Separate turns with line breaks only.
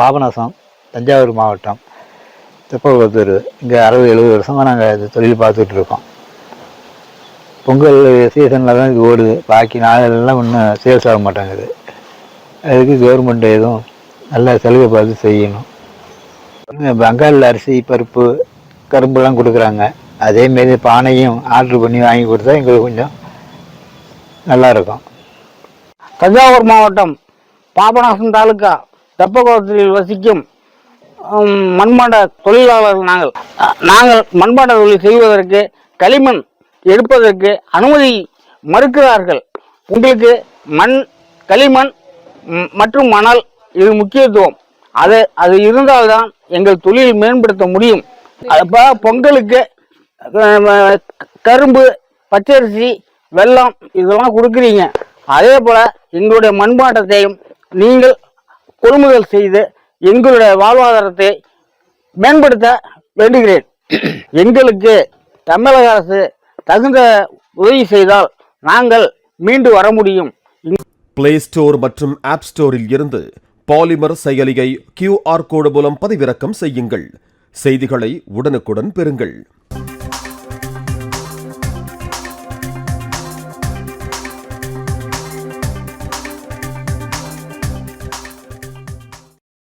பாபநாசம் தஞ்சாவூர் மாவட்டம் திருப்பூர் இங்கே அறுபது எழுபது வருஷமாக நாங்கள் இது தொழில் பார்த்துட்டு இருக்கோம். பொங்கல் சீசனில் தான் இது ஓடுது. பாக்கி நாளெல்லாம் ஒன்றும் சேல்ஸ் ஆக மாட்டேங்குது. அதுக்கு கவர்மெண்ட் எதுவும் நல்லா சலுகை பார்த்து செய்யணும். பங்காளில் அரிசி பருப்பு கரும்புலாம் கொடுக்குறாங்க. அதேமாரி பானையும் ஆர்டர் பண்ணி வாங்கி கொடுத்தா எங்களுக்கு கொஞ்சம் நல்லா இருக்கும்.
தஞ்சாவூர் மாவட்டம் பாபநாசம் தாலுக்கா. தெப்பகுளத்தில் வசிக்கும் மண்பாண்ட தொழிலாளர்கள் நாங்கள். நாங்கள் மண்பாண்ட தொழில் செய்வதற்கு களிமண் எடுப்பதற்கு அனுமதி மறுக்கிறார்கள். உங்களுக்கு மண் களிமண் மற்றும் மணல் இது முக்கியத்துவம். அது அது இருந்தால்தான் எங்கள் தொழில் மேம்படுத்த முடியும். அப்போ பொங்கலுக்கு கரும்பு பச்சரிசி வெல்லம் இதெல்லாம் கொடுக்குறீங்க. அதே போல் எங்களுடைய மண்பாட்டத்தையும் நீங்கள் கொள்முதல் செய்து எங்களுடைய வாழ்வாதாரத்தை மேம்படுத்த வேண்டுகிறேன். எங்களுக்கு தமிழக அரசு தகுந்த உதவி செய்தால் நாங்கள் மீண்டு வர முடியும்.
பிளே ஸ்டோர் மற்றும் ஆப் ஸ்டோரில் இருந்து பாலிமர் செயலியை கியூஆர் கோடு மூலம் பதிவிறக்கம் செய்யுங்கள். செய்திகளை உடனுக்குடன் பெறுங்கள்.